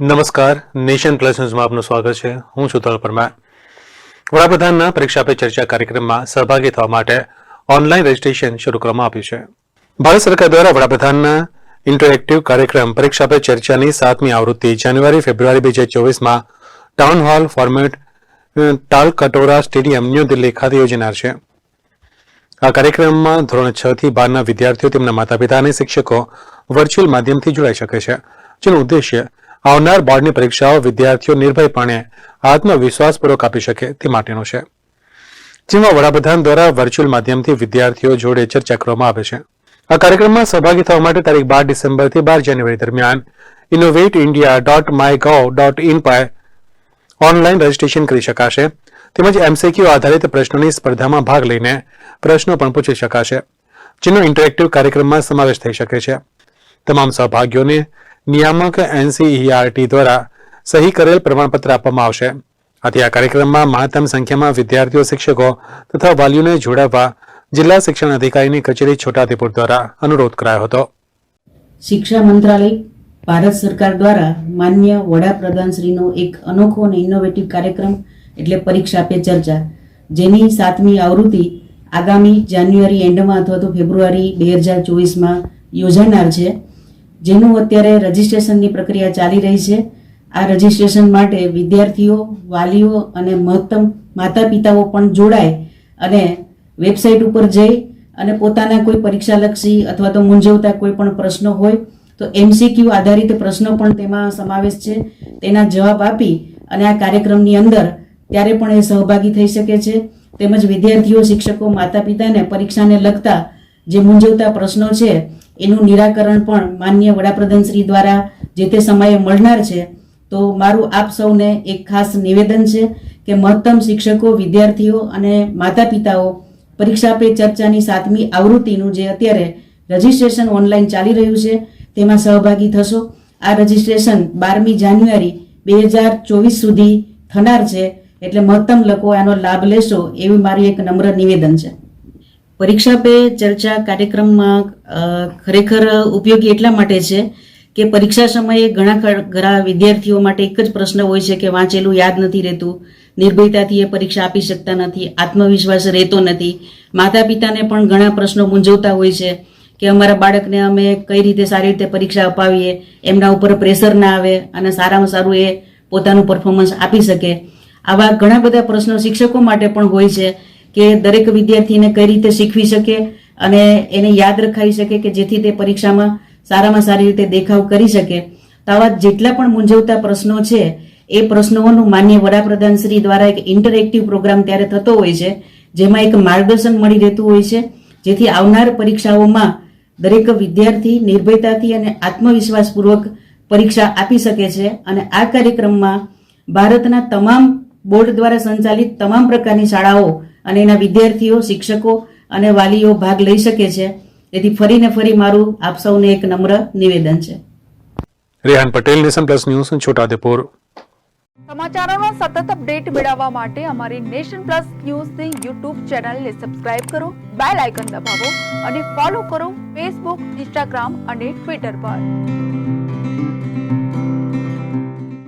નમસ્કાર. Nation plus ન્યૂઝમાં આપનું સ્વાગત છે. હું છું તલ પરમાર વડાપ્રધાનના પરીક્ષા પે ચર્ચા કાર્યક્રમમાં સહભાગી થવા માટે ઓનલાઈન રજીસ્ટ્રેશન શરૂ કરવામાં આવ્યું છે. ભારત સરકાર દ્વારા વડાપ્રધાનના ઇન્ટરેક્ટિવ કાર્યક્રમ પરીક્ષા પે ચર્ચાની સાતમી આવૃત્તિ જાન્યુઆરી, ફેબ્રુઆરી બે હજાર ચોવીસમાં ટાઉન હોલ ફોર્મેટ તાલ કટોરા સ્ટેડિયમ, ન્યૂ દિલ્હી ખાતે યોજાનાર છે. આ કાર્યક્રમમાં ધોરણ છ થી બારના વિદ્યાર્થીઓ તેમના માતા પિતા અને શિક્ષકો વર્ચ્યુઅલ માધ્યમથી જોડાઈ શકે છે, જેનો ઉદ્દેશ્ય આવનાર બોર્ડની પરીક્ષાઓ વિદ્યાર્થીઓ નિર્ભયપણે આત્મવિશ્વાસપૂર્વક આપી શકે તે માટેનો છે. જેમાં વડાપ્રધાન દ્વારા વર્ચ્યુઅલ માધ્યમથી વિદ્યાર્થીઓ જોડે ચર્ચા કરવામાં આવે છે. આ કાર્યક્રમમાં સહભાગી થવા માટે તારીખ બાર ડિસેમ્બરથી બાર જાન્યુઆરી દરમિયાન innovate India dot my gov dot in પર ઓનલાઈન રજીસ્ટ્રેશન કરી શકાશે. તેમજ એમસીક્યુ આધારિત પ્રશ્નોની સ્પર્ધામાં ભાગ લઈને પ્રશ્નો પણ પૂછી શકાશે, જેનો ઇન્ટરેક્ટિવ કાર્યક્રમમાં સમાવેશ થઈ શકે છે. તમામ સહભાગીઓને નિયામક એનસીઈઆરટી દ્વારા સહી કરેલ પ્રમાણપત્ર આપવામાં આવશે. આથી આ કાર્યક્રમમાં મહત્તમ સંખ્યામાં વિદ્યાર્થીઓ, શિક્ષકો તથા વાલીઓને જોડાવવા જિલ્લા શિક્ષણ અધિકારીની કચેરી છોટાઉદેપુર દ્વારા અનુરોધ કરાયો હતો. શિક્ષા મંત્રાલય, ભારત સરકાર દ્વારા માન્ય વડાપ્રધાનશ્રીનો એક અનોખો અને ઇનોવેટિવ કાર્યક્રમ, એટલે પરીક્ષા પે ચર્ચા, જેની સાતમી આવૃત્તિ આગામી જાન્યુઆરી એન્ડમાં અથવા તો ફેબ્રુઆરી બે હજાર ચોવીસમાં યોજાનાર છે. જેનું અત્યારે રજિસ્ટ્રેશનની પ્રક્રિયા ચાલી રહી છે. આ રજિસ્ટ્રેશન માટે વિદ્યાર્થીઓ, વાલીઓ અને મહત્તમ માતા પિતાઓ પણ જોડાય અને વેબસાઇટ ઉપર જઈ અને પોતાના કોઈ પરીક્ષાલક્ષી અથવા તો મૂંઝવતા કોઈ પણ પ્રશ્નો હોય તો એમસીક્યુ આધારિત પ્રશ્નો પણ તેમાં સમાવેશ છે. તેના જવાબ આપી અને આ કાર્યક્રમની અંદર ત્યારે પણ એ સહભાગી થઈ શકે છે. તેમજ વિદ્યાર્થીઓ, શિક્ષકો માતા પિતાને પરીક્ષાને લગતા જે મૂંઝવતા પ્રશ્નો છે એનું નિરાકરણ પણ માન્ય વડાપ્રધાન શ્રી દ્વારા જે તે સમયે મળનાર છે. તો મારું આપ સૌને એક ખાસ નિવેદન છે કે મહત્તમ શિક્ષકો, વિદ્યાર્થીઓ અને માતા પિતાઓ પરીક્ષા પે ચર્ચાની સાતમી આવૃત્તિનું જે અત્યારે રજિસ્ટ્રેશન ઓનલાઈન ચાલી રહ્યું છે, તેમાં સહભાગી થશો. આ રજિસ્ટ્રેશન બારમી જાન્યુઆરી બે હજાર ચોવીસ સુધી થનાર છે, એટલે મહત્તમ લોકો આનો લાભ લેશો એવી મારી એક નમ્ર નિવેદન છે. પરીક્ષા પે ચર્ચા કાર્યક્રમમાં ખરેખર ઉપયોગી એટલા માટે છે કે પરીક્ષા સમયે ઘણા ઘણા વિદ્યાર્થીઓ માટે એક જ પ્રશ્ન હોય છે કે વાંચેલું યાદ નથી રહેતું, નિર્ભયતાથી એ પરીક્ષા આપી શકતા નથી, આત્મવિશ્વાસ રહેતો નથી. માતા પિતાને પણ ઘણા પ્રશ્નો મૂંઝવતા હોય છે કે અમારા બાળકને અમે કઈ રીતે સારી રીતે પરીક્ષા અપાવીએ, એમના ઉપર પ્રેશર ના આવે અને સારામાં સારું એ પોતાનું પરફોર્મન્સ આપી શકે. આવા ઘણા બધા પ્રશ્નો શિક્ષકો માટે પણ હોય છે કે દરેક વિદ્યાર્થીને કઈ રીતે શીખવી શકે અને એને યાદ રખાવી શકે કે જેથી તે પરીક્ષામાં સારામાં સારી રીતે દેખાવ કરી શકે. તો આવા જેટલા પણ મૂંઝવતા પ્રશ્નો છે, એ પ્રશ્નોનું માન્ય વડાપ્રધાન શ્રી દ્વારા એક ઇન્ટરેક્ટિવ પ્રોગ્રામ ત્યારે થતો હોય છે, જેમાં એક માર્ગદર્શન મળી રહેતું હોય છે, જેથી આવનાર પરીક્ષાઓમાં દરેક વિદ્યાર્થી નિર્ભયતાથી અને આત્મવિશ્વાસપૂર્વક પરીક્ષા આપી શકે છે અને આ કાર્યક્રમમાં ભારતના તમામ બોર્ડ દ્વારા સંચાલિત તમામ પ્રકારની શાળાઓ અને એના વિદ્યાર્થીઓ શિક્ષકો અને વાલીઓ ભાગ લઈ શકે છે. તેથી ફરીને ફરી મારું આપ સૌને એક નમ્ર નિવેદન છે. Rehan Patel Nation Plus News Chhota Udepur સમાચારોનો સતત અપડેટ મેળવવા માટે અમારી નેશન પ્લસ ન્યૂઝની યુટ્યુબ ચેનલને સબસ્ક્રાઇબ કરો બેલ આઇકન દબાવો અને ફોલો કરો ફેસબુક ઇન્સ્ટાગ્રામ અને ટ્વિટર પર.